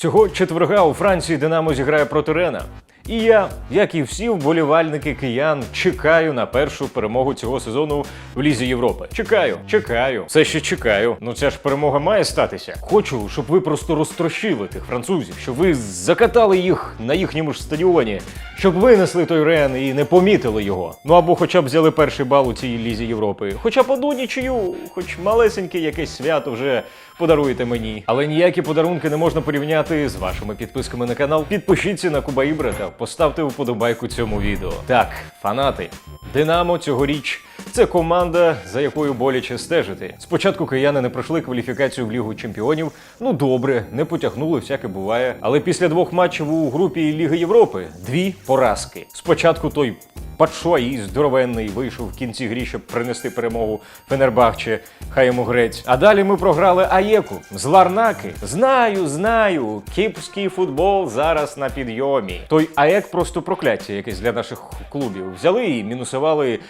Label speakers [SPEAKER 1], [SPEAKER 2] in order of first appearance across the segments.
[SPEAKER 1] Цього четверга у Франції Динамо зіграє проти Рена. І я, як і всі вболівальники киян, чекаю на першу перемогу цього сезону в Лізі Європи. Чекаю, чекаю, все ще чекаю. Ну ця ж перемога має статися. Хочу, щоб ви просто розтрощили тих французів, щоб ви закатали їх на їхньому ж стадіоні, щоб винесли той Рен і не помітили його. Ну або хоча б взяли перший бал у цій лізі Європи. Хоча б одну нічию, хоч малесеньке якесь свято вже подаруєте мені. Але ніякі подарунки не можна порівняти з вашими підписками на канал. Підпишіться на Куба Ібра та поставте вподобайку цьому відео. Так, фанати, Динамо цьогоріч це команда, за якою боляче стежити. Спочатку кияни не пройшли кваліфікацію в Лігу Чемпіонів. Ну добре, не потягнули, всяке буває. Але після двох матчів у групі Ліги Європи дві поразки. Спочатку той Патшой здоровенний вийшов в кінці грі, щоб принести перемогу Фенербахче, хай йому грець. А далі ми програли Аєку з Ларнаки. Знаю, знаю, кіпський футбол зараз на підйомі. Той Аєк просто прокляття якесь для наших клубів. Взяли і мінусували е,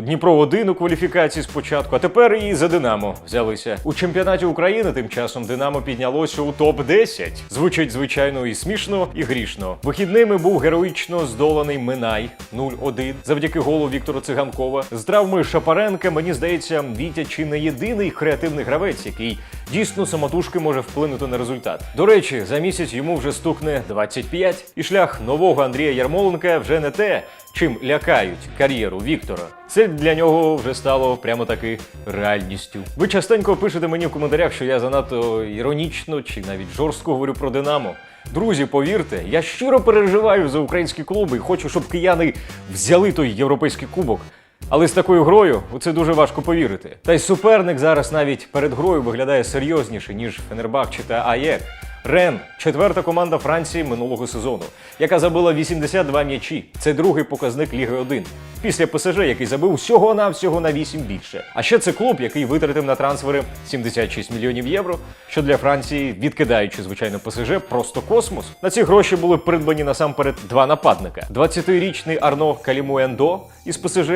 [SPEAKER 1] Дніпро 1 у кваліфікації спочатку, а тепер і за Динамо взялися. У чемпіонаті України тим часом Динамо піднялося у топ-10. Звучить звичайно і смішно, і грішно. Вихідними був героїчно здоланий Минай 0-1 завдяки голу Віктора Циганкова. З травмою Шапаренка, мені здається, Вітя чи не єдиний креативний гравець, який дійсно самотужки може вплинути на результат. До речі, за місяць йому вже стукне 25, і шлях нового Андрія Ярмоленка вже не те, чим лякають кар'єру Віктора. Це для нього вже стало прямо таки реальністю. Ви частенько пишете мені в коментарях, що я занадто іронічно чи навіть жорстко говорю про Динамо. Друзі, повірте, я щиро переживаю за українські клуби і хочу, щоб кияни взяли той європейський кубок. Але з такою грою у це дуже важко повірити. Та й суперник зараз навіть перед грою виглядає серйозніше, ніж Фенербахче та АЄК. Рен четверта команда Франції минулого сезону, яка забила 82 м'ячі. Це другий показник Ліги 1. Після ПСЖ, який забив всього на всього на 8 більше. А ще це клуб, який витратив на трансфери 76 мільйонів євро, що для Франції, відкидаючи звичайно ПСЖ, просто космос. На ці гроші були придбані насамперед два нападника: 20-річний Арно Калімуендо із ПСЖ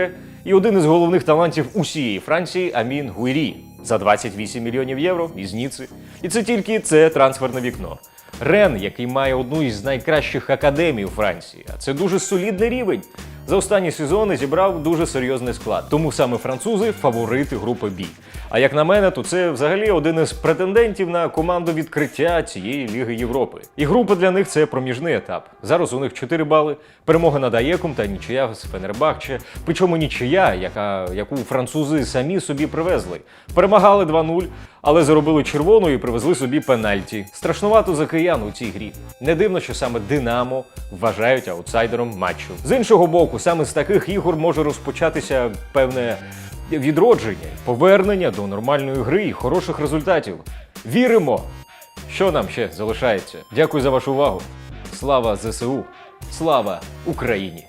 [SPEAKER 1] і один із головних талантів усієї Франції Амін Гуйрі за 28 мільйонів євро із Ніци. І це тільки це трансферне вікно. Рен, який має одну із найкращих академій у Франції, а це дуже солідний рівень. За останні сезони зібрав дуже серйозний склад. Тому саме французи фаворити групи Бі. А як на мене, то це взагалі один із претендентів на команду відкриття цієї Ліги Європи. І група для них це проміжний етап. Зараз у них 4 бали, перемога над Аєком та нічия з Фенербахче. Причому нічия, яка, яку французи самі собі привезли. Перемагали 2-0, але заробили червону і привезли собі пенальті. Страшнувато за киян у цій грі. Не дивно, що саме Динамо вважають аутсайдером матчу. З іншого боку, саме з таких ігор може розпочатися певне відродження, повернення до нормальної гри і хороших результатів. Віримо! Що нам ще залишається? Дякую за вашу увагу. Слава ЗСУ! Слава Україні!